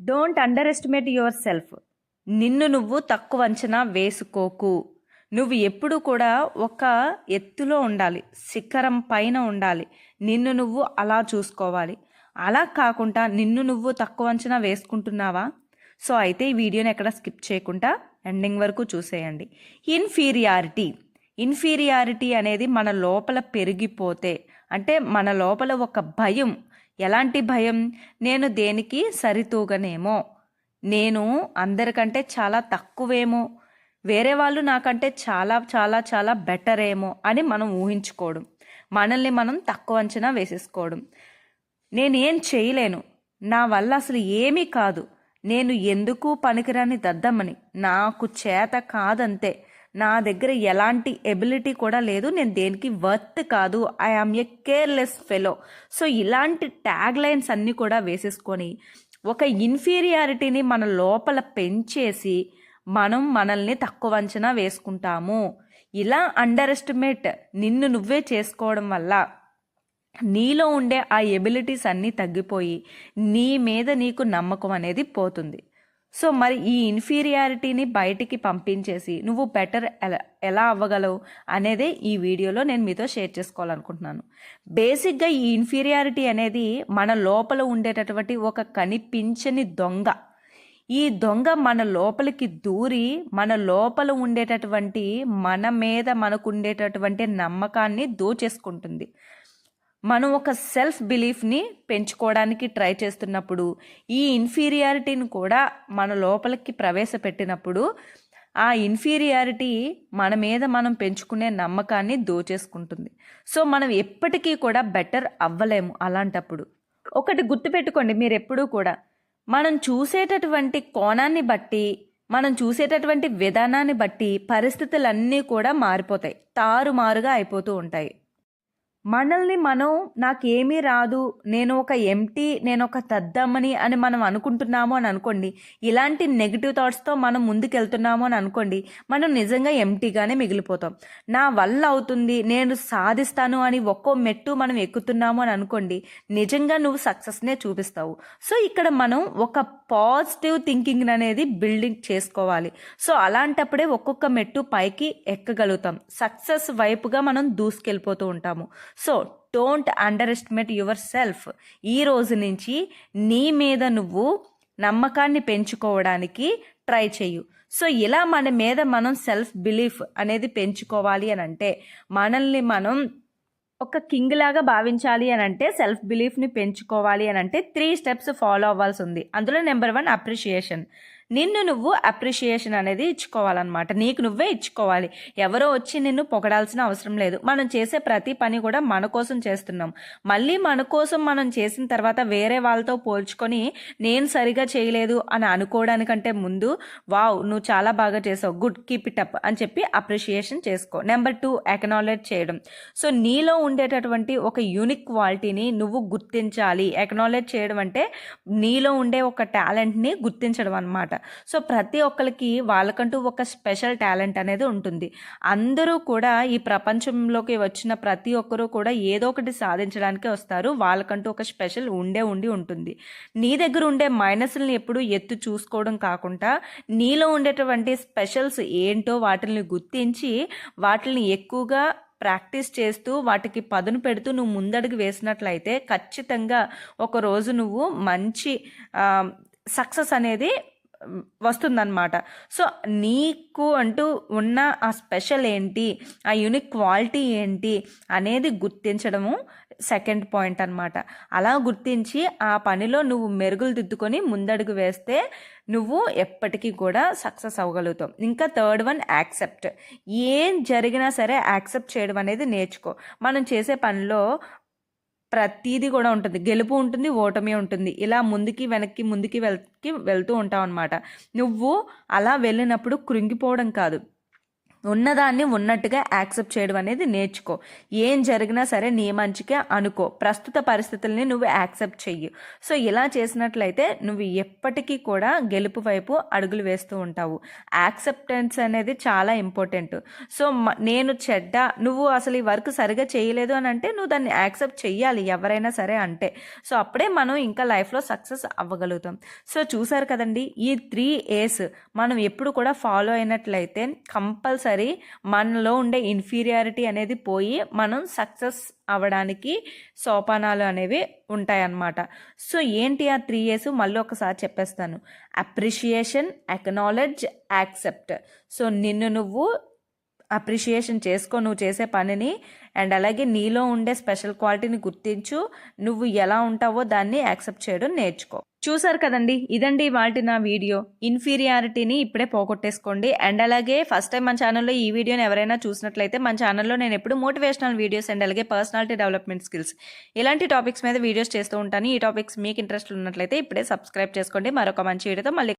Don't underestimate yourself నిన్ను నువ్వు తక్కువ అంచనా వేసుకోకు. నువ్వు ఎప్పుడు కూడా ఒక ఎత్తులో ఉండాలి శిఖరం పైన ఉండాలి. నిన్ను నువ్వు అలా చూసుకోవాలి. అలా కాకుండా నిన్ను నువ్వు తక్కువ అంచనా వేసుకుంటున్నావా? సో అయితే ఈ వీడియోని ఎక్కడ స్కిప్ చేయకుండా ఎండింగ్ వరకు చూసేయండి. ఇన్ఫీరియారిటీ. ఇన్ఫీరియారిటీ అనేది మన లోపల పెరిగిపోతే అంటే మన లోపల ఒక భయం ఎలాంటి భయం? నేను దేనికి సరితూగనేమో? నేను అందరికంటే చాలా తక్కువేమో? వేరే వాళ్ళు నాకంటే చాలా చాలా చాలా బెటర్ ఏమో అని మనం ఊహించుకోవడం. మనల్ని మనం తక్కువ అంచనా వేసేసుకోవడం. నేనేం చేయలేను. నా వల్ల అసలు ఏమీ కాదు. నేను ఎందుకు పనికిరాని దద్దమ్మని? నాకు చేత కాదంతే. నా దగ్గర ఎలాంటి ఎబిలిటీ కూడా లేదు. నేను దేనికి వర్త్ కాదు. I am a careless fellow so ఇలాంటి ట్యాగ్ లైన్స్ అన్నీ కూడా వేసేసుకొని ఒక ఇన్ఫీరియారిటీని మన లోపల పెంచేసి మనం మనల్ని తక్కువ అంచనా వేసుకుంటాము. ఇలా అండర్ ఎస్టిమేట్ నిన్ను నువ్వే చేసుకోవడం వల్ల నీలో ఉండే ఆ ఎబిలిటీస్ అన్నీ తగ్గిపోయి నీ మీద నీకు నమ్మకం అనేది పోతుంది. సో మరి ఈ ఇన్ఫీరియారిటీని బయటికి పంపించేసి నువ్వు బెటర్ ఎలా ఎలా అవ్వగలవు అనేదే ఈ వీడియోలో నేను మీతో షేర్ చేసుకోవాలనుకుంటున్నాను. బేసిక్గా ఈ ఇన్ఫీరియారిటీ అనేది మన లోపల ఉండేటటువంటి ఒక కనిపించని దొంగ. ఈ దొంగ మన లోపలికి దూరి మన లోపల ఉండేటటువంటి మన మీద మనకు ఉండేటటువంటి నమ్మకాన్ని దోచేసుకుంటుంది. మనం ఒక సెల్ఫ్ బిలీఫ్ని పెంచుకోవడానికి ట్రై చేస్తున్నప్పుడు ఈ ఇన్ఫీరియారిటీని కూడా మన లోపలికి ప్రవేశపెట్టినప్పుడు ఆ ఇన్ఫీరియారిటీ మన మీద మనం పెంచుకునే నమ్మకాన్ని దోచేసుకుంటుంది. సో మనం ఎప్పటికీ కూడా బెటర్ అవ్వలేము అలాంటప్పుడు. ఒకటి గుర్తుపెట్టుకోండి మీరు ఎప్పుడూ కూడా మనం చూసేటటువంటి కోణాన్ని బట్టి మనం చూసేటటువంటి విధానాన్ని బట్టి పరిస్థితులన్నీ కూడా మారిపోతాయి. తారుమారుగా అయిపోతూ ఉంటాయి. మనల్ని మనం నాకేమీ రాదు నేను ఒక ఎంటీ నేను ఒక తద్దమ్మని అని మనం అనుకుంటున్నాము అని అనుకోండి ఇలాంటి నెగిటివ్ థాట్స్తో మనం ముందుకెళ్తున్నాము అని అనుకోండి మనం నిజంగా ఎంటీగానే మిగిలిపోతాం. నా వల్ల అవుతుంది నేను సాధిస్తాను అని ఒక్కో మెట్టు మనం ఎక్కుతున్నాము అని అనుకోండి నిజంగా నువ్వు సక్సెస్నే చూపిస్తావు. సో ఇక్కడ మనం ఒక పాజిటివ్ థింకింగ్ అనేది బిల్డింగ్ చేసుకోవాలి. సో అలాంటప్పుడే ఒక్కొక్క మెట్టు పైకి ఎక్కగలుగుతాం. సక్సెస్ వైపుగా మనం దూసుకెళ్ళిపోతూ ఉంటాము. So don't underestimate yourself. ఈ రోజు నుంచి నీ మీద నువ్వు నమ్మకాన్ని పెంచుకోవడానికి ట్రై చేయు సో ఇలా మన మీద మనం సెల్ఫ్ బిలీఫ్ అనేది పెంచుకోవాలి అని అంటే మనల్ని మనం ఒక కింగ్ లాగా భావించాలి అని అంటే సెల్ఫ్ బిలీఫ్ని పెంచుకోవాలి అని అంటే త్రీ స్టెప్స్ ఫాలో అవ్వాల్సి ఉంది. అందులో నెంబర్ వన్ అప్రిషియేషన్ నిన్ను నువ్వు అప్రిషియేషన్ అనేది ఇచ్చుకోవాలన్నమాట. నీకు నువ్వే ఇచ్చుకోవాలి. ఎవరో వచ్చి నిన్ను పొగడాల్సిన అవసరం లేదు. మనం చేసే ప్రతి పని కూడా మన కోసం చేస్తున్నాం. మళ్ళీ మన కోసం మనం చేసిన తర్వాత వేరే వాళ్ళతో పోల్చుకొని నేను సరిగా చేయలేదు అని అనుకోవడానికంటే ముందు వావ్ నువ్వు చాలా బాగా చేసావు. గుడ్ కీప్ ఇట్ అప్ అని చెప్పి అప్రిషియేషన్ చేసుకో. నెంబర్ టూ ఎకనాలెడ్జ్ చేయడం. సో నీలో ఉండేటటువంటి ఒక యూనిక్ క్వాలిటీని నువ్వు గుర్తించాలి. ఎకనాలెడ్జ్ చేయడం అంటే నీలో ఉండే ఒక టాలెంట్ని గుర్తించడం అనమాట సో ప్రతి ఒక్కరికి వాళ్ళకంటూ ఒక స్పెషల్ టాలెంట్ అనేది ఉంటుంది. అందరూ కూడా ఈ ప్రపంచంలోకి వచ్చిన ప్రతి ఒక్కరూ కూడా ఏదో ఒకటి సాధించడానికి వస్తారు. వాళ్ళకంటూ ఒక స్పెషల్ ఉండే ఉండి ఉంటుంది. నీ దగ్గర ఉండే మైనస్ని ఎప్పుడు ఎత్తు చూసుకోవడం కాకుండా నీలో ఉండేటువంటి స్పెషల్స్ ఏంటో వాటిని గుర్తించి వాటిని ఎక్కువగా ప్రాక్టీస్ చేస్తూ వాటికి పదును పెడుతూ నువ్వు ముందడుగు వేసినట్లయితే ఖచ్చితంగా ఒక రోజు నువ్వు మంచి సక్సెస్ అనేది వస్తుందన్నమాట. సో నీకు అంటూ ఉన్న ఆ స్పెషల్ ఏంటి ఆ యూనిక్ క్వాలిటీ ఏంటి అనేది గుర్తించడము సెకండ్ పాయింట్ అనమాట అలా గుర్తించి ఆ పనిలో నువ్వు మెరుగులు దిద్దుకొని ముందడుగు వేస్తే నువ్వు ఎప్పటికీ కూడా సక్సెస్ అవ్వగలుగుతావు. ఇంకా థర్డ్ వన్ యాక్సెప్ట్. ఏం జరిగినా సరే యాక్సెప్ట్ చేయడం అనేది నేర్చుకో. మనం చేసే పనిలో ప్రతీది కూడా ఉంటుంది. గెలుపు ఉంటుంది ఓటమి ఉంటుంది. ఇలా ముందుకి వెనక్కి ముందుకి వెనక్కి వెళ్తూ ఉంటావు అనమాట నువ్వు అలా వెళ్ళినప్పుడు కృంగిపోవడం కాదు. ఉన్నదాన్ని ఉన్నట్టుగా యాక్సెప్ట్ చేయడం అనేది నేర్చుకో. ఏం జరిగినా సరే నీ మంచికే అనుకో. ప్రస్తుత పరిస్థితుల్ని నువ్వు యాక్సెప్ట్ చెయ్యి. సో ఇలా చేసినట్లయితే నువ్వు ఎప్పటికీ కూడా గెలుపు వైపు అడుగులు వేస్తూ ఉంటావు. యాక్సెప్టెన్స్ అనేది చాలా ఇంపార్టెంట్. సో మ- నేను చెడ్డ నువ్వు అసలు ఈ వర్క్ సరిగా చేయలేదు అని అంటే నువ్వు దాన్ని యాక్సెప్ట్ చెయ్యాలి ఎవరైనా సరే అంటే. సో అప్పుడే మనం ఇంకా లైఫ్లో సక్సెస్ అవ్వగలుగుతాం. సో చూసారు కదండి ఈ త్రీ ఏస్ మనం ఎప్పుడు కూడా ఫాలో అయినట్లయితే కంపల్సరీ మనలో ఉండే ఇన్ఫీరియారిటీ అనేది పోయి మనం సక్సెస్ అవ్వడానికి సోపానాలు అనేవి ఉంటాయన్నమాట. సో ఏంటి ఆ త్రీ ఇయర్స్ మళ్ళీ ఒకసారి చెప్పేస్తాను. అప్రిషియేషన్ ఎక్నాలెడ్జ్ యాక్సెప్ట్ సో నిన్ను నువ్వు అప్రిషియేషన్ చేసుకో నువ్వు చేసే పనిని. అండ్ అలాగే నీలో ఉండే స్పెషల్ క్వాలిటీని గుర్తించు. నువ్వు ఎలా ఉంటావో దాన్ని యాక్సెప్ట్ చేయడం నేర్చుకో. చూసారు కదండి? ఇదండి వాటి నా వీడియో. ఇన్ఫీరియారిటీని ఇప్పుడే పోగొట్టేసుకోండి. అండ్ అలాగే ఫస్ట్ టైం మన ఛానల్లో ఈ వీడియోని ఎవరైనా చూసినట్లయితే మన ఛానల్లో నేను ఎప్పుడు మోటివేషనల్ వీడియోస్ అండ్ అలాగే పర్సనాలిటీ డెవలప్మెంట్ స్కిల్స్ ఇలాంటి టాపిక్స్ మీద వీడియోస్ చేస్తూ ఉంటాను. ఈ టాపిక్స్ మీకు ఇంట్రెస్ట్ ఉన్నట్లయితే ఇప్పుడే సబ్స్క్రైబ్ చేసుకోండి. మరొక మంచి వీడియోతో మళ్ళీ